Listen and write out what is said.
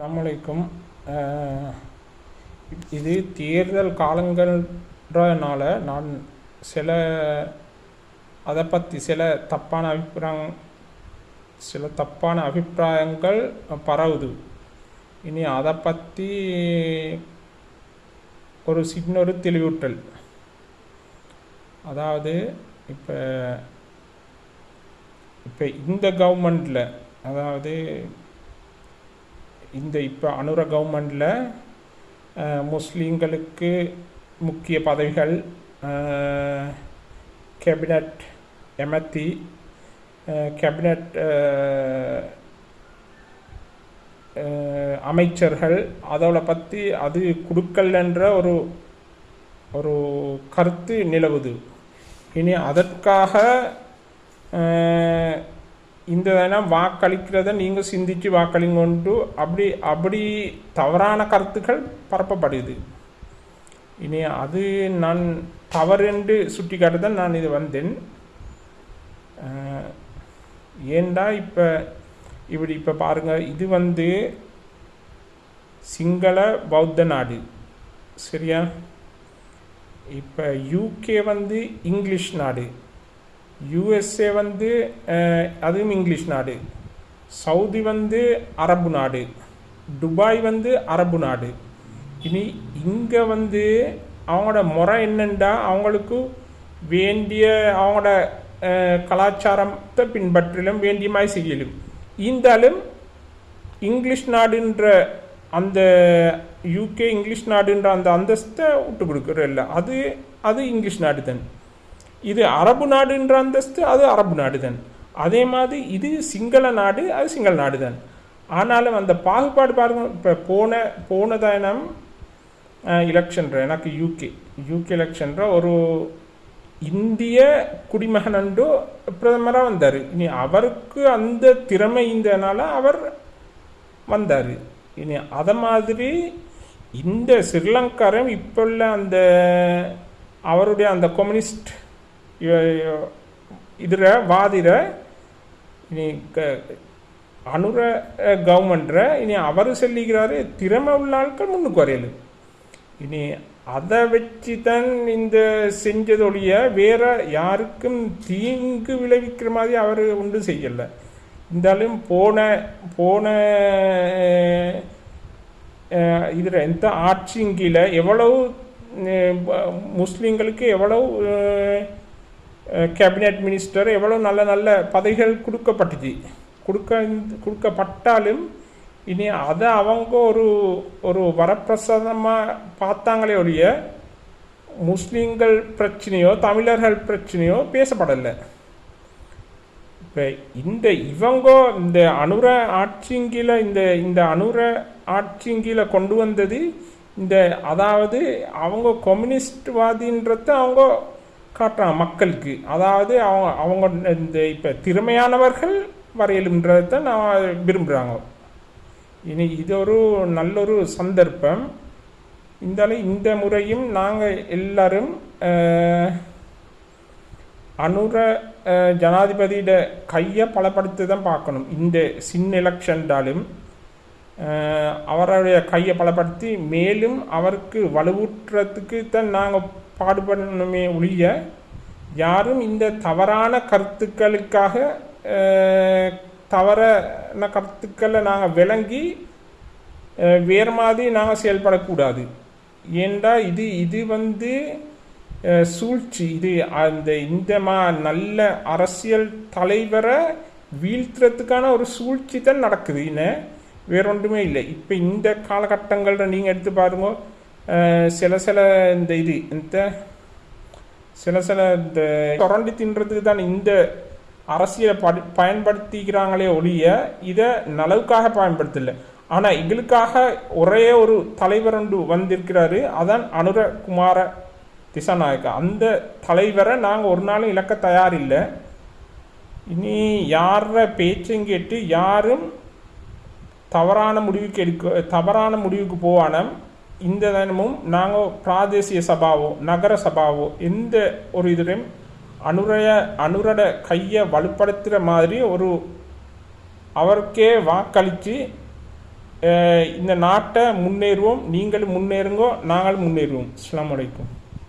நம்மளுக்கும் இது தேர்தல் காலங்கள்ன்றதுனால நான் சில அதை பற்றி சில தப்பான அபிப்பிராயம் சில தப்பான அபிப்பிராயங்கள் பரவுது. இனி அதை பற்றி ஒரு சின்னொரு தெளிவூட்டல். அதாவது இப்போ இப்போ இந்த கவர்மெண்டில் அதாவது இந்த இப்போ அனுர கவர்மெண்டில் முஸ்லீம்களுக்கு முக்கிய பதவிகள் கேபினட் எமத்தி கேபினட் அமைச்சர்கள் அதோட பற்றி அது கொடுக்கலன்ற ஒரு ஒரு கருத்து நிலவுது. இனி அதற்காக இந்த தினம் வாக்களிக்கிறத நீங்கள் சிந்திச்சு வாக்களிங்கொண்டு அப்படி அப்படி தவறான கருத்துக்கள் பரப்பப்படுது. இனி அது நான் தவறென்று சுட்டி காட்டுதான் நான் இது வந்தேன். ஏண்டா இப்போ இப்படி இப்போ பாருங்கள் இது வந்து சிங்கள பௌத்த நாடு. சரியா? இப்போ யூகே வந்து இங்கிலீஷ் நாடு. யூஎஸ்ஏ வந்து அதுவும் இங்கிலீஷ் நாடு. சவுதி வந்து அரபு நாடு. துபாய் வந்து அரபு நாடு. இனி இங்கே வந்து அவங்களோட முறை என்னென்றா அவங்களுக்கு வேண்டிய அவங்களோட கலாச்சாரத்தை பின்பற்றிலும் வேண்டிய மாதிரி செய்யலும். இருந்தாலும் இங்கிலீஷ் நாடுன்ற அந்த யூகே இங்கிலீஷ் நாடுன்ற அந்த அந்தஸ்தை விட்டு கொடுக்குறதில்ல. அது அது இங்கிலீஷ் நாடு தான் இது அரபு நாடுன்ற அந்தஸ்து அது அரபு நாடு தான் அதே மாதிரி இது சிங்கள நாடு அது சிங்கள நாடு தான் ஆனாலும் அந்த பாகுபாடு பாருங்க இப்போ போன போன எலெக்ஷன்ற எனக்கு யூகே யூகே எலெக்ஷன்ற ஒரு இந்திய குடிமகனண்டு பிரதமராக வந்தார். இனி அவருக்கு அந்த திறமை இருந்ததுனால அவர் வந்தார். இனி அதை மாதிரி இந்த ஸ்ரீலங்காரம் இப்போ உள்ள அந்த அவருடைய அந்த கம்யூனிஸ்ட் இதில் வாதிர இனி க அனுர கவர்மெண்ட்ற இனி அவர் சொல்லிக்கிறாரு திறமை உள்ள ஆட்கள் முன்னுக்கு வரையலு. இனி அதை வச்சு தான் இந்த செஞ்சதொழிய வேற யாருக்கும் தீங்கு விளைவிக்கிற மாதிரி அவர் ஒன்றும் செய்யலை. இருந்தாலும் போன போன இதில் எந்த ஆட்சியின் கீழே எவ்வளவு முஸ்லீம்களுக்கு எவ்வளவு கேபினட் மினிஸ்டர் எவ்வளோ நல்ல நல்ல பதவிகள் கொடுக்கப்பட்டுச்சு கொடுக்க கொடுக்கப்பட்டாலும் இனி அதை அவங்க ஒரு ஒரு வரப்பிரசாதமாக பார்த்தாங்களே ஒழிய முஸ்லீம்கள் பிரச்சனையோ தமிழர்கள் பிரச்சனையோ பேசப்படலை. இப்போ இந்த இவங்க இந்த அனுர ஆட்சிங்கில இந்த இந்த அனுர ஆட்சிங்கில கொண்டு வந்தது இந்த அதாவது அவங்க கம்யூனிஸ்ட்வாதின்றத அவங்க காட்டுறாங்க மக்களுக்கு. அதாவது அவங்க அவங்க இந்த இப்போ திறமையானவர்கள் வரையலுன்றதை தான் நான் விரும்புகிறாங்க இனி இது ஒரு நல்லொரு சந்தர்ப்பம். இருந்தாலும் இந்த முறையும் நாங்கள் எல்லாரும் அனுர ஜனாதிபதியோட கையை பலப்படுத்தி தான் பார்க்கணும். இந்த சின்ன எலெக்ஷன்டாலும் அவருடைய கையை பலப்படுத்தி மேலும் அவருக்கு வலுவூட்டுறதுக்கு தான் நாங்கள் பாடுபடணுமே ஒழிய யாரும் இந்த தவறான கருத்துக்களுக்காக தவறான கருத்துக்களை நாங்கள் விளங்கி வேறு மாதிரி நாங்கள் செயல்படக்கூடாது. ஏண்டா இது இது வந்து சூழ்ச்சி. இது அந்த இந்த மா நல்ல அரசியல் தலைவரை வீழ்த்துறதுக்கான ஒரு சூழ்ச்சி தான் நடக்குது. இன்னும் வேற ஒன்றுமே இல்லை. இப்போ இந்த காலகட்டங்களில் நீங்கள் எடுத்து பாருங்க சில சில இந்த இது இந்த சில சில இந்த தொடர்ந்து தின்றதுக்கு தான் இந்த அரசியலை படி பயன்படுத்திக்கிறாங்களே ஒழிய இதை நலவுக்காக பயன்படுத்தலை. ஆனால் எங்களுக்காக ஒரே ஒரு தலைவர் ஒன்று வந்திருக்கிறாரு அதான் அனுரகுமார திசாநாயக்கா. அந்த தலைவரை நாங்கள் ஒரு நாளும் இழக்க தயாரில்லை. இனி யார பேச்சும் கேட்டு யாரும் தவறான முடிவுக்கு எடுக்க தவறான முடிவுக்கு போவான இந்த தினமும் நாங்கள் பிராதேசிய சபாவோ நகர சபாவோ எந்த ஒரு இதுலையும் அனுரைய அனுரட கையை வலுப்படுத்துகிற மாதிரி ஒரு அவருக்கே வாக்களித்து இந்த நாட்டை முன்னேறுவோம் நீங்களும் முன்னேறுங்கோ நாங்களும் முன்னேறுவோம். அஸ்ஸலாமு அலைக்கும்.